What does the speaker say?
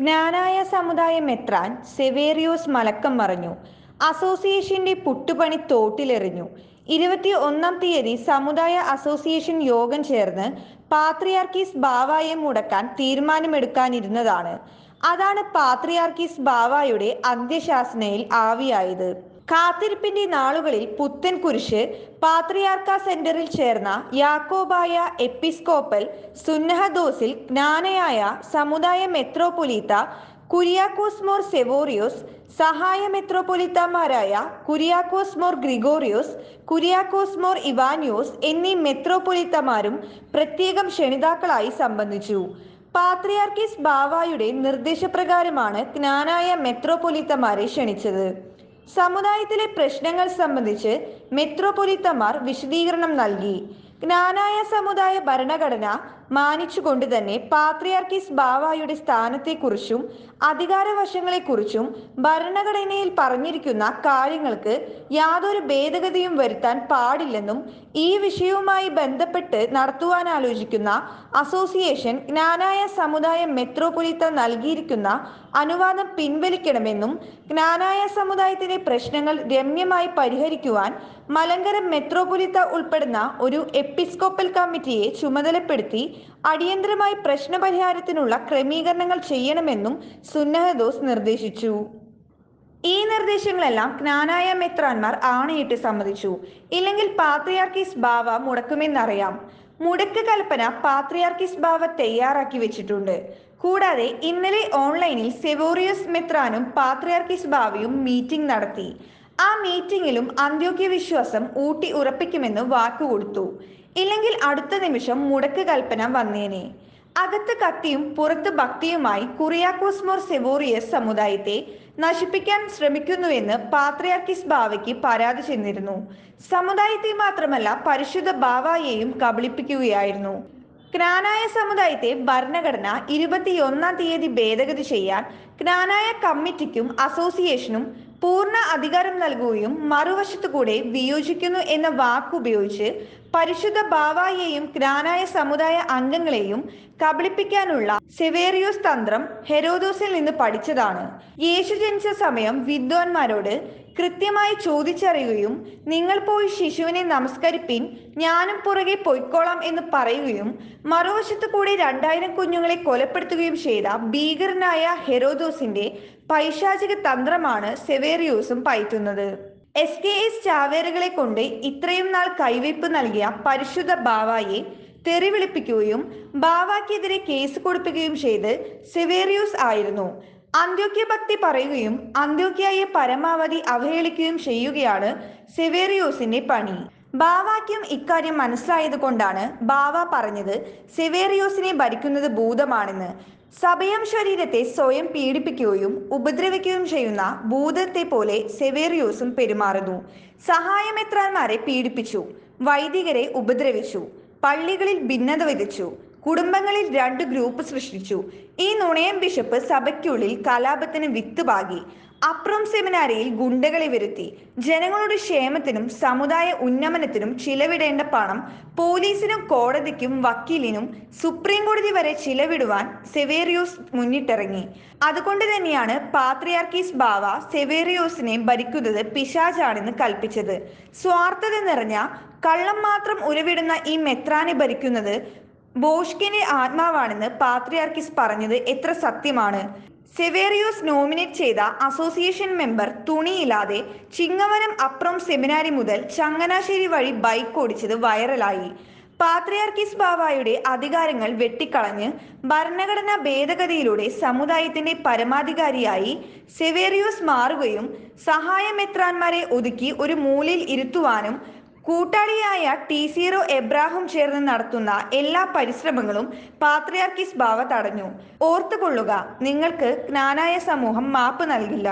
ജ്ഞാനായ സമുദായം മെത്രാൻ സെവേറിയോസ് മലക്കം മറിഞ്ഞു. അസോസിയേഷന്റെ പുട്ടുപണി തോട്ടിലെറിഞ്ഞു. ഇരുപത്തി ഒന്നാം തീയതി സമുദായ അസോസിയേഷൻ യോഗം ചേർന്ന് പാത്രിയാർക്കീസ് ബാവായെ മുടക്കാൻ തീരുമാനമെടുക്കാനിരുന്നതാണ്. അതാണ് പാത്രിയാർക്കീസ് ബാവായുടെ അന്ത്യശാസനയിൽ ആവിയായത്. കാത്തിരിപ്പിന്റെ നാളുകളിൽ പുത്തൻ കുരിശ് പാത്രിയാർക്ക സെന്ററിൽ ചേർന്ന യാക്കോബായ എപ്പിസ്കോപ്പൽ സുന്നഹദോസിൽ ജ്ഞാനയായ സമുദായ മെത്രോപൊലീത്ത കുര്യാക്കോസ് മോർ സെവോറിയോസ് സഹായ മെത്രോപൊലിത്തമാരായ കുര്യാക്കോസ് മോർ ഗ്രിഗോറിയോസ് കുര്യാക്കോസ് മോർ ഇവാനിയോസ് എന്നീ മെത്രോപൊലിത്തമാരും പ്രത്യേകം ക്ഷണിതാക്കളായി സംബന്ധിച്ചു. പാത്രിയാർക്കിസ് ബാവായുടെ നിർദ്ദേശപ്രകാരമാണ് ജ്ഞാനായ മെത്രോപൊലിത്തമാരെ ക്ഷണിച്ചത്. സമുദായത്തിലെ പ്രശ്നങ്ങൾ സംബന്ധിച്ച് മെത്രോപൊലിത്തമാർ വിശദീകരണം നൽകി. ജ്ഞാനായ സമുദായ ഭരണഘടന മാനിച്ചുകൊണ്ട് തന്നെ പാത്രിയാർക്കിസ് ബാവായുടെ സ്ഥാനത്തെക്കുറിച്ചും അധികാരവശങ്ങളെക്കുറിച്ചും ഭരണഘടനയിൽ പറഞ്ഞിരിക്കുന്ന കാര്യങ്ങൾക്ക് യാതൊരു ഭേദഗതിയും വരുത്താൻ പാടില്ലെന്നും ഈ വിഷയവുമായി ബന്ധപ്പെട്ട് നടത്തുവാനാലോചിക്കുന്ന അസോസിയേഷൻ ജ്ഞാനായ സമുദായ മെത്രോപൊലിത്ത നൽകിയിരിക്കുന്ന അനുവാദം പിൻവലിക്കണമെന്നും ജ്ഞാനായ സമുദായത്തിലെ പ്രശ്നങ്ങൾ രമ്യമായി പരിഹരിക്കുവാൻ മലങ്കര മെത്രോപൊലിത്ത ഉൾപ്പെടുന്ന ഒരു എപ്പിസ്കോപ്പൽ കമ്മിറ്റിയെ ചുമതലപ്പെടുത്തി അടിയന്തരമായി പ്രശ്നപരിഹാരത്തിനുള്ള ക്രമീകരണങ്ങൾ ചെയ്യണമെന്നും സുന്നഹദോസ് നിർദ്ദേശിച്ചു. ഈ നിർദ്ദേശങ്ങളെല്ലാം ജ്ഞാനായ മെത്രാന്മാർ ആണയിട്ട് സമ്മതിച്ചു. ഇല്ലെങ്കിൽ പാത്രിയാർക്കിസ് ബാവ മുടക്കുമെന്നറിയാം. മുടക്ക് കൽപ്പന പാത്രിയാർക്കിസ് ബാവ തയ്യാറാക്കി വെച്ചിട്ടുണ്ട്. കൂടാതെ ഇന്നലെ ഓൺലൈനിൽ സെവോറിയസ് മെത്രാനും പാത്രിയാർക്കിസ് ബാവയും മീറ്റിംഗ് നടത്തി. ആ മീറ്റിംഗിലും അന്ത്യോക്യ വിശ്വാസം ഊട്ടി ഉറപ്പിക്കുമെന്ന് വാക്കുകൊടുത്തു ഇല്ലെങ്കിൽ അടുത്ത നിമിഷം മുടക്ക് കൽപ്പന വന്നേനെ. അകത്ത് കത്തിയും പുറത്ത് ഭക്തിയുമായി കുറിയാക്കോസ്മോർ സെവോറിയസ് സമുദായത്തെ നശിപ്പിക്കാൻ ശ്രമിക്കുന്നുവെന്ന് പാത്രയാർക്കിസ് ബാവയ്ക്ക് പരാതി ചെന്നിരുന്നു. സമുദായത്തെ മാത്രമല്ല പരിശുദ്ധ ബാവയെയും കബളിപ്പിക്കുകയായിരുന്നു. ക്നാനായ സമുദായത്തെ ഭരണഘടന ഇരുപത്തിയൊന്നാം തീയതി ഭേദഗതി ചെയ്യാൻ ക്നാനായ കമ്മിറ്റിക്കും അസോസിയേഷനും പൂർണ അധികാരം നൽകുകയും മറുവശത്തുകൂടെ വിയോജിക്കുന്നു എന്ന വാക്കുപയോഗിച്ച് പരിശുദ്ധ ബാവായെയും ഗ്രാനായ സമുദായ അംഗങ്ങളെയും കബളിപ്പിക്കാനുള്ള സെവേറിയോസ് തന്ത്രം ഹെരോദോസിൽ നിന്ന് പഠിച്ചതാണ്. യേശു ജനിച്ച സമയം വിദ്വാൻമാരോട് കൃത്യമായി ചോദിച്ചറിയുകയും നിങ്ങൾ പോയി ശിശുവിനെ നമസ്കരിപ്പിൻ ഞാനും പുറകെ പൊയ്ക്കോളാം എന്ന് പറയുകയും മറുവശത്തു കൂടി രണ്ടായിരം കുഞ്ഞുങ്ങളെ കൊലപ്പെടുത്തുകയും ചെയ്ത ഭീകരനായ ഹെറോദോസിന്റെ പൈശാചിക തന്ത്രമാണ് സെവേറിയോസും പയറ്റുന്നത്. എസ് കെ എസ് ചാവേറുകളെ കൊണ്ട് ഇത്രയും നാൾ കൈവയ്പ് നൽകിയ പരിശുദ്ധ ബാവായെ തെറിവിളിപ്പിക്കുകയും ബാവാക്കെതിരെ കേസ് കൊടുപ്പിക്കുകയും ചെയ്ത് സെവേറിയോസ് ആയിരുന്നു. അന്ത്യോക്യ ഭക്തി പറയുകയും അന്ത്യോക്യയെ പരമാവധി അവഹേളിക്കുകയും ചെയ്യുകയാണ് സെവേറിയോസിന്റെ പണി. ബാവാക്യം ഇക്കാര്യം മനസ്സിലായത് കൊണ്ടാണ് ബാവ പറഞ്ഞത് സെവേറിയോസിനെ ഭരിക്കുന്നത് ഭൂതമാണെന്ന്. സഭയം ശരീരത്തെ സ്വയം പീഡിപ്പിക്കുകയും ഉപദ്രവിക്കുകയും ചെയ്യുന്ന ഭൂതത്തെ പോലെ സെവേറിയോസും പെരുമാറുന്നു. സഹായമെത്രാന്മാരെ പീഡിപ്പിച്ചു? വൈദികരെ ഉപദ്രവിച്ചു. പള്ളികളിൽ ഭിന്നത വിധിച്ചു. കുടുംബങ്ങളിൽ രണ്ട് ഗ്രൂപ്പ് സൃഷ്ടിച്ചു. ഈ നുണയൻ ബിഷപ്പ് സഭയ്ക്കുള്ളിൽ കലാപത്തിന് വിത്ത് പാകി അപ്രം സെമിനാരിയിൽ ഗുണ്ടകളെ വരുത്തി. ജനങ്ങളുടെ ക്ഷേമത്തിനും സമുദായ ഉന്നമനത്തിനും ചിലവിടേണ്ട പണം പോലീസിനും കോടതിക്കും വക്കീലിനും സുപ്രീം കോടതി വരെ ചിലവിടുവാൻ സെവേറിയോസ് മുന്നിട്ടിറങ്ങി. അതുകൊണ്ട് തന്നെയാണ് പാത്രിയാർക്കീസ് ബാവ സെവേറിയോസിനെ ഭരിക്കുന്നത് പിശാചാണെന്ന് കൽപ്പിച്ചത്. സ്വാർത്ഥത നിറഞ്ഞ കള്ളം മാത്രം ഉരുവിടുന്ന ഈ മെത്രാനെ ഭരിക്കുന്നത് ബോഷ്കിന്റെ ആത്മാവാണെന്ന് പാത്രിയാർക്കിസ് പറഞ്ഞത് എത്ര സത്യമാണ്. സെവേറിയോസ് നോമിനേറ്റ് ചെയ്ത അസോസിയേഷൻ മെമ്പർ തുണിയില്ലാതെ ചിങ്ങവനം അപ്രം സെമിനാരി മുതൽ ചങ്ങനാശ്ശേരി വഴി ബൈക്ക് ഓടിച്ചത് വൈറലായി. പാത്രിയാർക്കിസ് ബാവായുടെ അധികാരങ്ങൾ വെട്ടിക്കളഞ്ഞ് ഭരണഘടനാ ഭേദഗതിയിലൂടെ സമുദായത്തിന്റെ പരമാധികാരിയായി സെവേറിയോസ് മാറുകയും സഹായമെത്രാന്മാരെ ഒതുക്കി ഒരു മൂലയിൽ ഇരുത്തുവാനും കൂട്ടാളിയായ ടി സീറോ എബ്രാഹിം ചേർന്ന് നടത്തുന്ന എല്ലാ പരിശ്രമങ്ങളും പാത്രിയാർക്കിസ് ബാവ തടഞ്ഞു ഓർത്തുകൊള്ളുക നിങ്ങൾക്ക് ജ്ഞാനായ സമൂഹം മാപ്പ് നൽകില്ല.